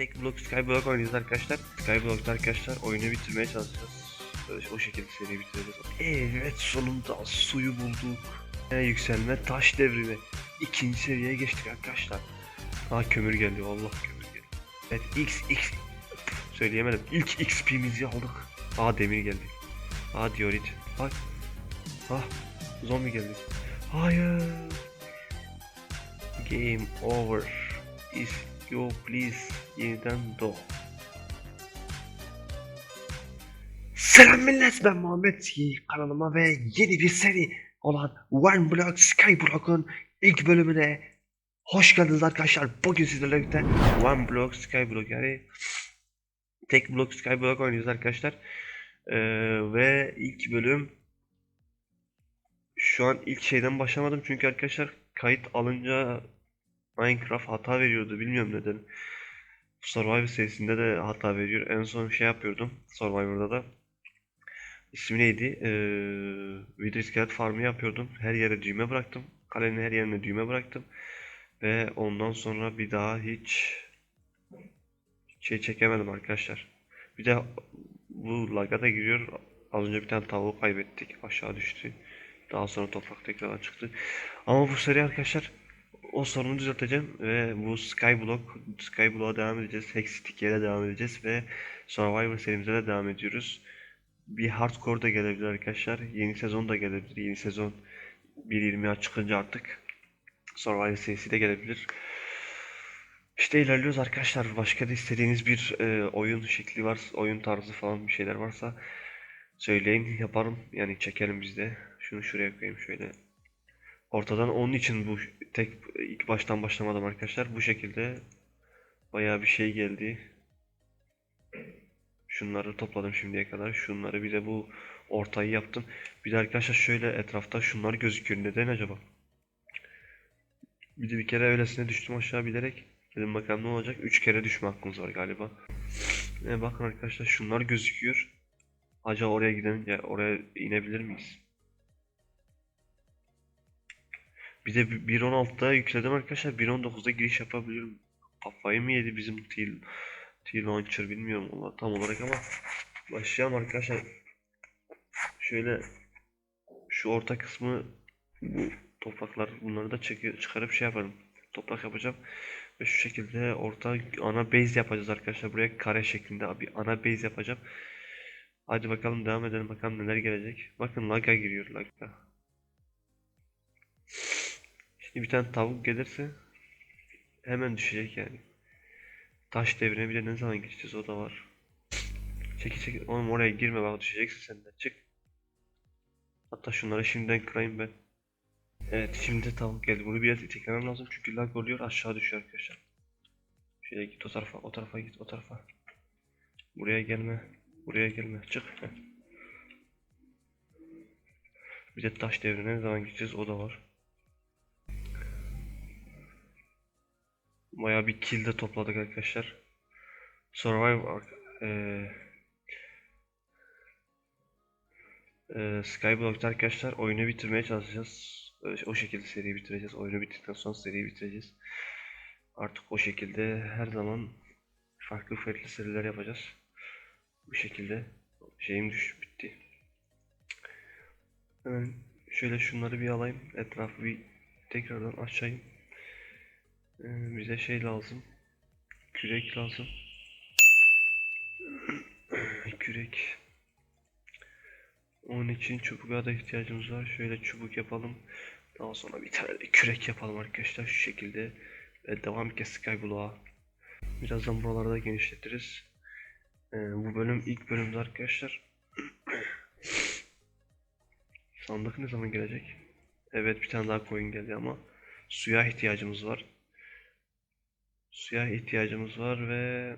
Tek blok Skyblock oynayacağız arkadaşlar. Skyblock'ta arkadaşlar oyunu bitirmeye çalışacağız. O şekilde seriyi bitireceğiz. Evet sonunda suyu bulduk. Ee, yükselme taş devrimi. İkinci seviyeye geçtik arkadaşlar. Aa kömür geldi Allah kömür geldi. Evet X X söyleyemedim. İlk XP'mizi aldık. Aa demir geldi. Aa diorit. Bak. Ah zombi geldi. Hayır. Game over. Is you please yeniden doğ. Selam millet ben Muhammed kanalıma ve yeni bir seri olan One Block Skyblock'un ilk bölümüne hoş geldiniz arkadaşlar. Bugün sizlerle birlikte One Block Skyblock yani tek blok Skyblock oynuyoruz arkadaşlar. Ee, ve ilk bölüm şu an ilk şeyden başlamadım çünkü arkadaşlar kayıt alınca Minecraft hata veriyordu bilmiyorum neden. Survivor serisinde de hata veriyor. En son şey yapıyordum Survivor'da da. İsmi neydi? Ee, video iskelet farmı yapıyordum. Her yere düğme bıraktım. Kalenin her yerine düğme bıraktım. Ve ondan sonra bir daha hiç şey çekemedim arkadaşlar. Bir de bu laga da giriyor. Az önce bir tane tavuğu kaybettik. Aşağı düştü. Daha sonra toprak tekrardan çıktı. Ama bu seri arkadaşlar o sorunu düzelteceğim ve bu Skyblock, Skyblock'a devam edeceğiz. Hexitikia'ya devam edeceğiz ve Survivor serimize de devam ediyoruz. Bir hardcore da gelebilir arkadaşlar. Yeni sezon da gelebilir. Yeni sezon 1.20'ya çıkınca artık Survivor serisi de gelebilir. İşte ilerliyoruz arkadaşlar. Başka da istediğiniz bir e, oyun şekli var, oyun tarzı falan bir şeyler varsa söyleyin yaparım. Yani çekelim biz de. Şunu şuraya koyayım şöyle. Ortadan onun için bu tek ilk baştan başlamadım arkadaşlar. Bu şekilde bayağı bir şey geldi. Şunları topladım şimdiye kadar. Şunları bir de bu ortayı yaptım. Bir de arkadaşlar şöyle etrafta şunlar gözüküyor. Neden acaba? Bir de bir kere öylesine düştüm aşağı bilerek. Dedim bakalım ne olacak. Üç kere düşme hakkımız var galiba. E bakın arkadaşlar şunlar gözüküyor. Acaba oraya gidince oraya inebilir miyiz? Bir de 1.16'da yükledim arkadaşlar. 1.19'da giriş yapabiliyorum. Kafayı mı yedi bizim T, T Launcher bilmiyorum valla tam olarak ama başlayalım arkadaşlar. Şöyle şu orta kısmı bu topraklar bunları da çek çıkarıp şey yaparım. Toprak yapacağım. Ve şu şekilde orta ana base yapacağız arkadaşlar. Buraya kare şeklinde bir ana base yapacağım. Hadi bakalım devam edelim bakalım neler gelecek. Bakın lag'a giriyor lag'a. Şimdi bir tane tavuk gelirse hemen düşecek yani. Taş devrine bir de ne zaman geçeceğiz o da var. Çeki çeki oğlum oraya girme bak düşeceksin sen de çık. Hatta şunları şimdiden kırayım ben. Evet şimdi tavuk geldi. Bunu biraz iteklemem lazım çünkü lag oluyor aşağı düşüyor arkadaşlar. Şöyle git o tarafa o tarafa git o tarafa. Buraya gelme. Buraya gelme. Çık. Bir de taş devrine ne zaman gideceğiz o da var. Bayağı bir kill de topladık arkadaşlar. Survivor eee eee Skyblock'ta arkadaşlar oyunu bitirmeye çalışacağız. O şekilde seriyi bitireceğiz. Oyunu bitirdikten sonra seriyi bitireceğiz. Artık o şekilde her zaman farklı farklı seriler yapacağız. Bu şekilde şeyim düş bitti. Hemen şöyle şunları bir alayım. Etrafı bir tekrardan açayım. Ee, bize şey lazım. Kürek lazım. Kürek. Onun için çubuğa da ihtiyacımız var. Şöyle çubuk yapalım. Daha sonra bir tane de kürek yapalım arkadaşlar şu şekilde. Ve devam ki Skyblock'a. Birazdan buralarda genişletiriz. Ee, bu bölüm ilk bölümde arkadaşlar. Sandık ne zaman gelecek? Evet bir tane daha koyun geldi ama suya ihtiyacımız var. Suya ihtiyacımız var ve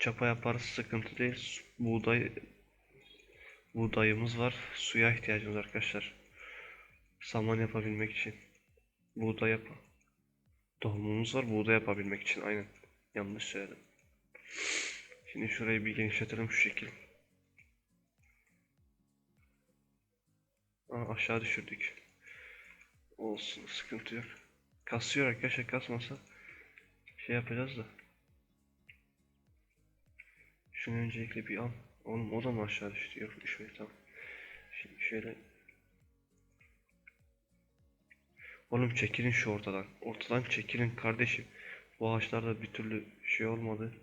çapa yaparız sıkıntı değil. Buğday buğdayımız var. Suya ihtiyacımız var arkadaşlar. Saman yapabilmek için. Buğday yap. Tohumumuz var buğday yapabilmek için. Aynen. Yanlış söyledim. Şimdi şurayı bir genişletelim şu şekil. Aa, aşağı düşürdük. Olsun sıkıntı yok. Kasıyor arkadaşlar kasmasa şey yapacağız da. Şunu öncelikle bir al. Oğlum o da mı aşağı düştü? Yok düşmedi tamam. Şimdi şöyle. Oğlum çekilin şu ortadan. Ortadan çekilin kardeşim. Bu ağaçlarda bir türlü şey olmadı.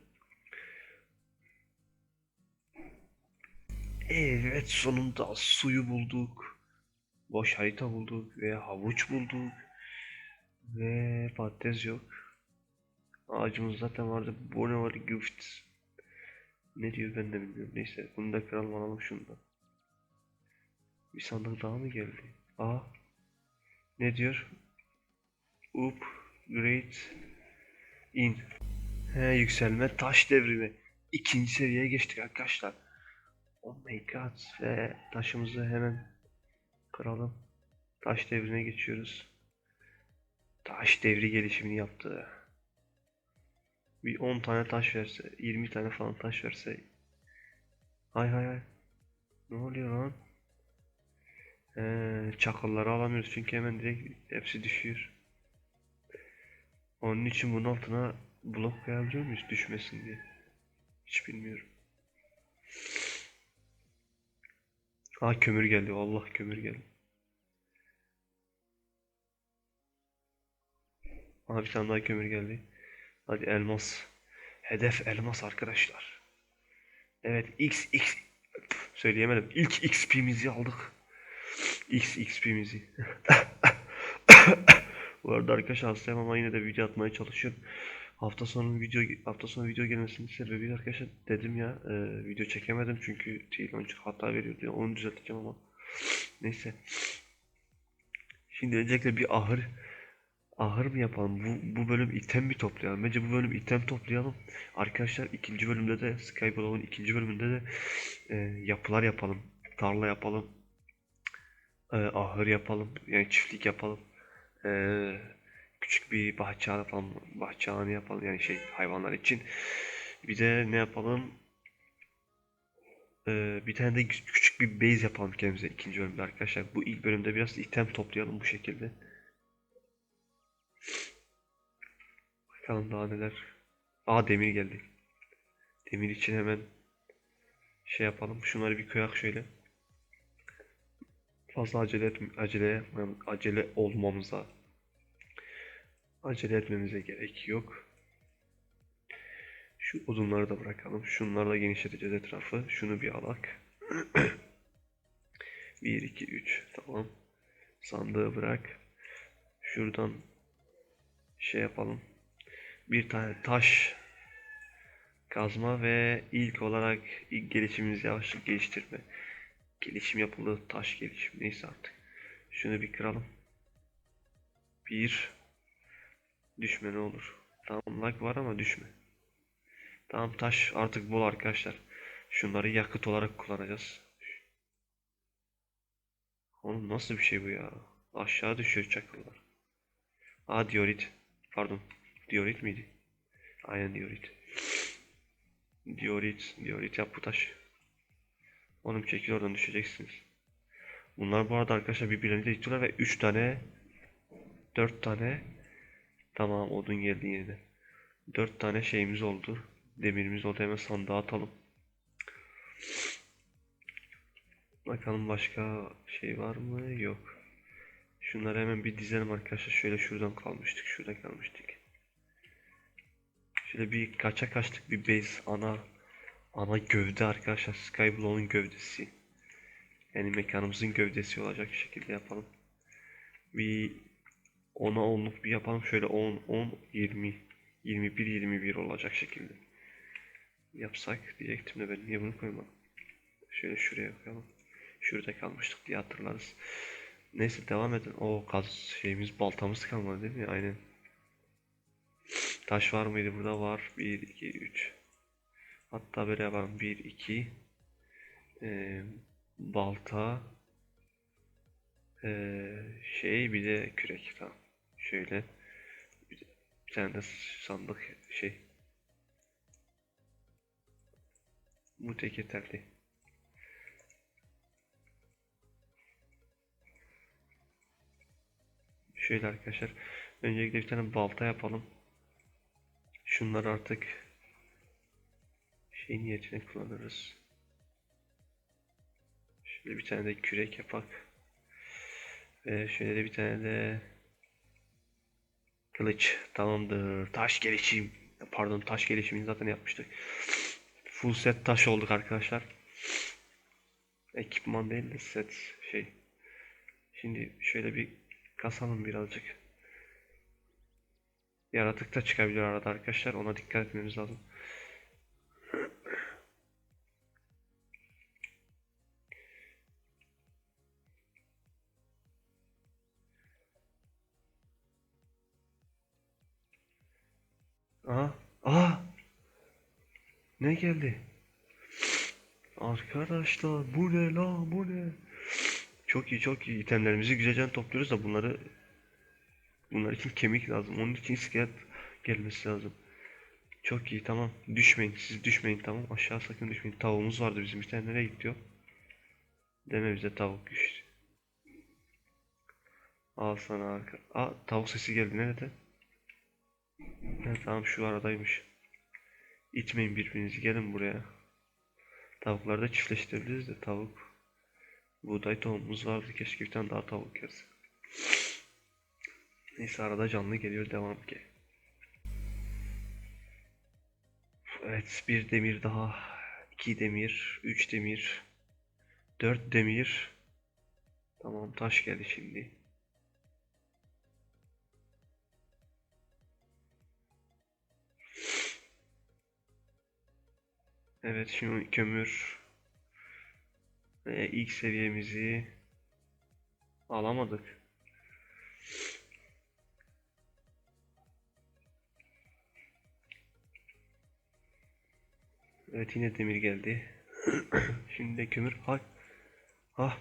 Evet sonunda suyu bulduk. Boş harita bulduk ve havuç bulduk. Ve patates yok. Ağacımız zaten vardı. Bu ne var? Gift. Ne diyor ben de bilmiyorum. Neyse bunu da kıralım alalım şunu da. Bir sandık daha mı geldi? Aa. Ne diyor? Up. Great. In. He yükselme taş devrimi. İkinci seviyeye geçtik arkadaşlar. Oh my god. Ve taşımızı hemen kıralım. Taş devrine geçiyoruz. Taş devri gelişimini yaptı. Bir 10 tane taş verse, 20 tane falan taş verse. Hay hay hay. Ne oluyor lan? Ee, çakılları alamıyoruz çünkü hemen direkt hepsi düşüyor. Onun için bunun altına blok koyabiliyor muyuz düşmesin diye? Hiç bilmiyorum. Aa kömür geldi. Allah kömür geldi. Aa bir tane daha kömür geldi. Hadi elmas. Hedef elmas arkadaşlar. Evet x x söyleyemedim. İlk XP'mizi aldık. X XP'mizi. Bu arada arkadaşlar hastayım ama yine de video atmaya çalışıyorum. Hafta sonu video hafta sonu video gelmesinin sebebi arkadaşlar dedim ya e, video çekemedim çünkü T Launcher hata veriyordu ya onu düzelteceğim ama neyse. Şimdi öncelikle bir ahır ahır mı yapalım? Bu, bu bölüm item mi toplayalım? Bence bu bölüm item toplayalım. Arkadaşlar ikinci bölümde de Skyblow'un ikinci bölümünde de e, yapılar yapalım. Tarla yapalım. E, ahır yapalım. Yani çiftlik yapalım. E, küçük bir bahçe falan bahçe alanı yapalım yani şey hayvanlar için. Bir de ne yapalım? Ee, bir tane de kü- küçük bir base yapalım kendimize ikinci bölümde arkadaşlar. Bu ilk bölümde biraz item toplayalım bu şekilde. Bakalım daha neler. Aa demir geldi. Demir için hemen şey yapalım. Şunları bir koyak şöyle. Fazla acele etme, acele acele olmamıza acele etmemize gerek yok. Şu odunları da bırakalım. Şunlarla genişleteceğiz etrafı. Şunu bir alak. 1 2 3 tamam. Sandığı bırak. Şuradan şey yapalım. Bir tane taş kazma ve ilk olarak ilk gelişimimizi yavaşlık geliştirme. Gelişim yapıldı. Taş gelişim. Neyse artık. Şunu bir kıralım. Bir. Düşme ne olur. Tamam lag var ama düşme. Tamam taş artık bol arkadaşlar. Şunları yakıt olarak kullanacağız. Oğlum nasıl bir şey bu ya? Aşağı düşüyor çakıllar. Aa diorit. Pardon. Diorit miydi? Aynen diorit. Diorit. Diorit yap bu taş. Oğlum çekil oradan düşeceksiniz. Bunlar bu arada arkadaşlar birbirlerini de ve 3 tane 4 tane tamam odun geldi yerine. 4 tane şeyimiz oldu. Demirimiz oldu hemen sandığa atalım. Bakalım başka şey var mı? Yok. Şunları hemen bir dizelim arkadaşlar. Şöyle şuradan kalmıştık. Şurada kalmıştık. Şöyle bir kaça kaçtık bir base ana ana gövde arkadaşlar. Skyblow'un gövdesi. Yani mekanımızın gövdesi olacak şekilde yapalım. Bir 10'a 10'luk bir yapalım. Şöyle 10 10 20 21 21 olacak şekilde yapsak diyecektim de ben niye bunu koymadım. Şöyle şuraya koyalım. Şurada kalmıştık diye hatırlarız. Neyse devam edin. O kaz şeyimiz baltamız kalmadı değil mi? Aynen. Taş var mıydı burada? Var. 1 2 3. Hatta böyle yapalım. 1 2 ee, balta ee, şey bir de kürek tamam. Şöyle bir, bir tane de sandık şey Bu tek yeterli. Şöyle arkadaşlar. Öncelikle bir tane balta yapalım. Şunları artık şey niyetine kullanırız. Şöyle bir tane de kürek yapak. Ve şöyle de bir tane de kılıç. Tamamdır. Taş gelişim. Pardon taş gelişimini zaten yapmıştık. Full set taş olduk arkadaşlar. Ekipman değil de set şey. Şimdi şöyle bir kasalım birazcık. Yaratık da çıkabilir arada arkadaşlar. Ona dikkat etmemiz lazım. Aha, aha. Ne geldi? Arkadaşlar bu ne la bu ne? Çok iyi çok iyi. İtemlerimizi güzelce topluyoruz da bunları bunlar için kemik lazım. Onun için iskelet gelmesi lazım. Çok iyi tamam. Düşmeyin. Siz düşmeyin tamam. Aşağı sakın düşmeyin. Tavuğumuz vardı bizim. Bir tane nereye gidiyor? Deme bize tavuk düştü. Al sana arka. Aa tavuk sesi geldi. Nerede? Ha, tamam şu aradaymış. İtmeyin birbirinizi. Gelin buraya. Tavukları da çiftleştirebiliriz de tavuk. Buğday tohumumuz vardı. Keşke bir tane daha tavuk yersek. Neyse arada canlı geliyor. Devam ki. Evet bir demir daha. iki demir. Üç demir. Dört demir. Tamam taş geldi şimdi. Evet şimdi kömür. Ve ilk seviyemizi alamadık. Evet yine demir geldi. Şimdi de kömür. Hay. Ah.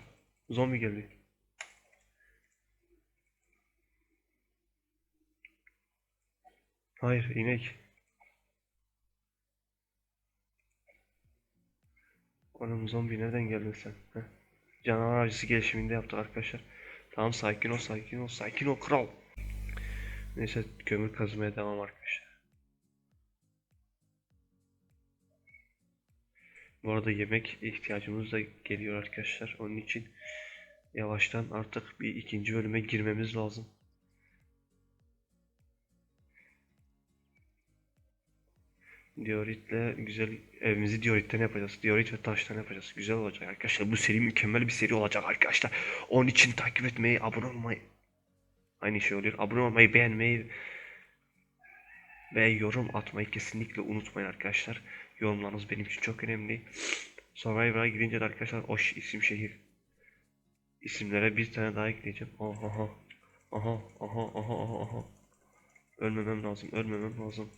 Zombi geldi. Hayır inek. Oğlum zombi nereden geldin sen? Heh. Canavar avcısı gelişiminde yaptık arkadaşlar. Tamam sakin ol sakin ol sakin ol kral. Neyse kömür kazmaya devam arkadaşlar. Bu arada yemek ihtiyacımız da geliyor arkadaşlar. Onun için yavaştan artık bir ikinci bölüme girmemiz lazım. Dioritle güzel evimizi dioritten yapacağız. Diorit ve taştan yapacağız. Güzel olacak arkadaşlar. Bu seri mükemmel bir seri olacak arkadaşlar. Onun için takip etmeyi, abone olmayı aynı şey oluyor. Abone olmayı, beğenmeyi ve yorum atmayı kesinlikle unutmayın arkadaşlar. Yorumlarınız benim için çok önemli. Survivor'a girince de arkadaşlar o isim şehir isimlere bir tane daha ekleyeceğim. Aha aha aha aha aha aha. Ölmemem lazım, ölmemem lazım.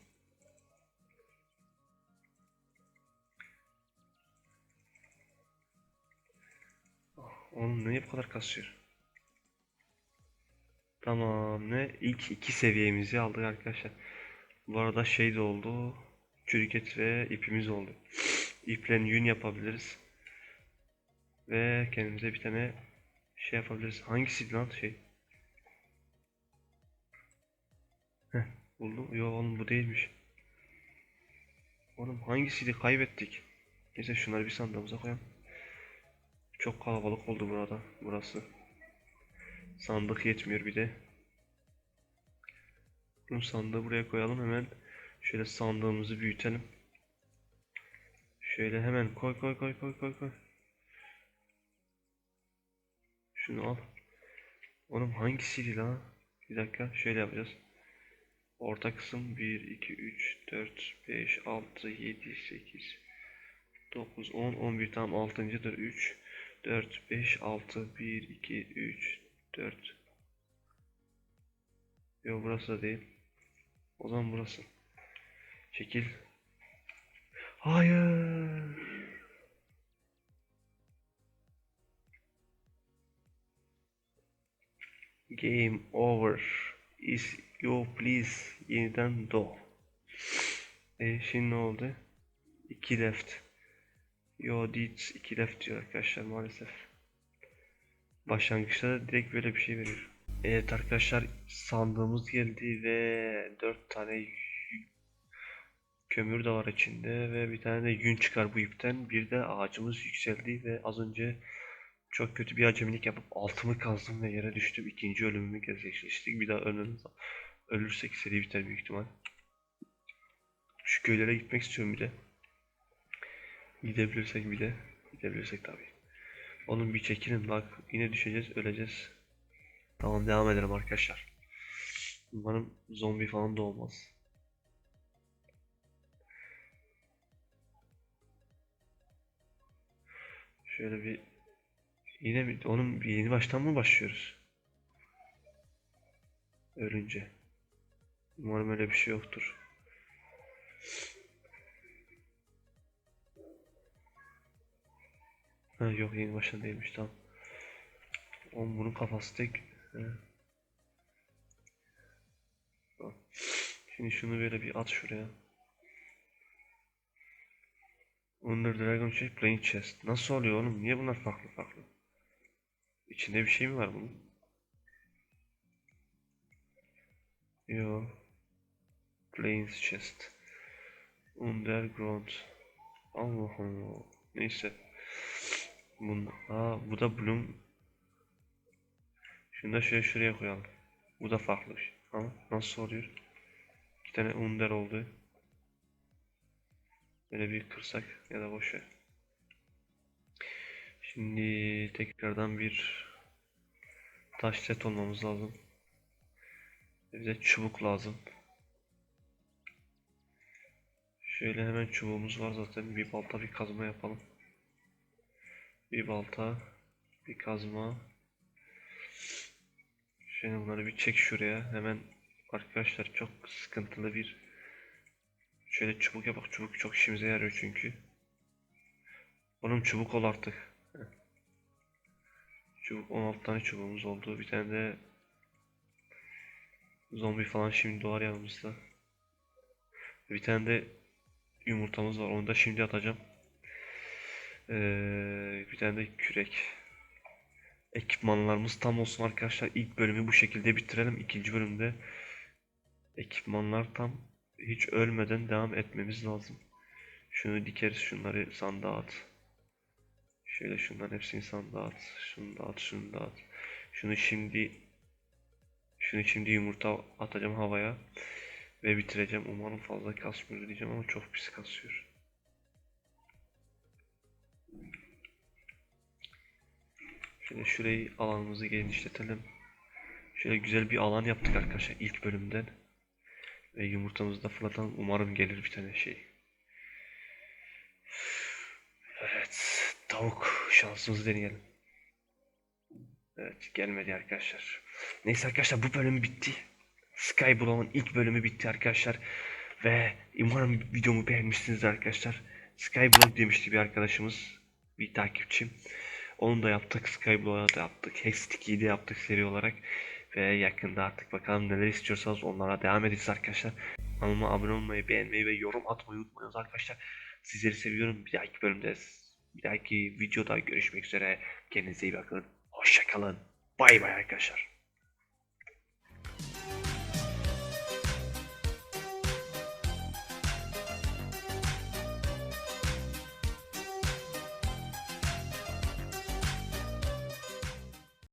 Oğlum niye bu kadar kasıyor? Tamam ne? İlk iki seviyemizi aldık arkadaşlar. Bu arada şey de oldu. Çürük ve ipimiz oldu. İple yün yapabiliriz. Ve kendimize bir tane şey yapabiliriz. Hangisiydi lan şey? Heh, buldum. Yo oğlum bu değilmiş. Oğlum hangisiydi? Kaybettik. Neyse şunları bir sandığımıza koyalım. Çok kalabalık oldu burada. Burası. Sandık yetmiyor bir de. Bu sandığı buraya koyalım hemen. Şöyle sandığımızı büyütelim. Şöyle hemen koy koy koy koy koy koy. Şunu al. Oğlum hangisiydi lan? Bir dakika şöyle yapacağız. Orta kısım 1, 2, 3, 4, 5, 6, 7, 8, 9, 10, 11 tam 6. dır 3, 4, 5, 6, 1, 2, 3, 4. Yok burası da değil. O zaman burası. Çekil. Hayır. Game over. Is you please yeniden doğ. E şimdi ne oldu? 2 left. Yo did 2 left diyor arkadaşlar maalesef. Başlangıçta da direkt böyle bir şey veriyor. Evet arkadaşlar sandığımız geldi ve 4 tane kömür de var içinde ve bir tane de yün çıkar bu ipten. Bir de ağacımız yükseldi ve az önce çok kötü bir acemilik yapıp altımı kazdım ve yere düştüm. İkinci ölümümü gerçekleştirdik. Bir daha ölmemiz ölürsek seri biter büyük ihtimal. Şu köylere gitmek istiyorum bir de. Gidebilirsek bir de. Gidebilirsek tabii. Oğlum bir çekilin bak yine düşeceğiz öleceğiz. Tamam devam edelim arkadaşlar. Umarım zombi falan da olmaz. Şöyle bir yine bir onun bir yeni baştan mı başlıyoruz? Ölünce. Umarım öyle bir şey yoktur. Ha yok yeni baştan değilmiş tamam. Oğlum bunun kafası tek. He. Şimdi şunu böyle bir at şuraya. Under Dragon Chest Plain Chest. Nasıl oluyor oğlum? Niye bunlar farklı farklı? İçinde bir şey mi var bunun? Yo. Plain Chest. Underground. Allah Allah. Neyse. Bunda. Aa bu da Bloom. Şunu da şöyle şuraya koyalım. Bu da farklı bir şey. Ama nasıl oluyor? İki tane under oldu. Böyle bir kırsak ya da boş ver. Şimdi tekrardan bir taş set olmamız lazım. Bize çubuk lazım. Şöyle hemen çubuğumuz var zaten. Bir balta bir kazma yapalım. Bir balta, bir kazma. Şöyle bunları bir çek şuraya. Hemen arkadaşlar çok sıkıntılı bir şöyle çubuk yapak. Çubuk çok işimize yarıyor çünkü. Onun çubuk ol artık. Çubuk 16 tane çubuğumuz oldu. Bir tane de zombi falan şimdi doğar yanımızda. Bir tane de yumurtamız var. Onu da şimdi atacağım. Ee, bir tane de kürek. Ekipmanlarımız tam olsun arkadaşlar. İlk bölümü bu şekilde bitirelim. İkinci bölümde ekipmanlar tam hiç ölmeden devam etmemiz lazım. Şunu dikeriz. Şunları sandığa at. Şöyle şunların hepsini sandığa at. Şunu da at. Şunu da at. Şunu şimdi şunu şimdi yumurta atacağım havaya ve bitireceğim. Umarım fazla kasmıyor diyeceğim ama çok pis kasıyor. Şöyle şurayı alanımızı genişletelim. Şöyle güzel bir alan yaptık arkadaşlar ilk bölümden. Ve yumurtamızı da fırlatalım. Umarım gelir bir tane şey. Evet. Tavuk. Şansımızı deneyelim. Evet. Gelmedi arkadaşlar. Neyse arkadaşlar bu bölüm bitti. Skyblock'un ilk bölümü bitti arkadaşlar. Ve umarım videomu beğenmişsiniz arkadaşlar. Skyblock demişti bir arkadaşımız. Bir takipçim. Onu da yaptık. Skyblock'a da yaptık. Hextick'i de yaptık seri olarak. Ve yakında artık bakalım neler istiyorsanız onlara devam edeceğiz arkadaşlar. Kanalıma abone olmayı, beğenmeyi ve yorum atmayı unutmayınız arkadaşlar. Sizleri seviyorum. Bir dahaki bölümde, bir dahaki videoda görüşmek üzere. Kendinize iyi bakın. Hoşçakalın. Bay bay arkadaşlar.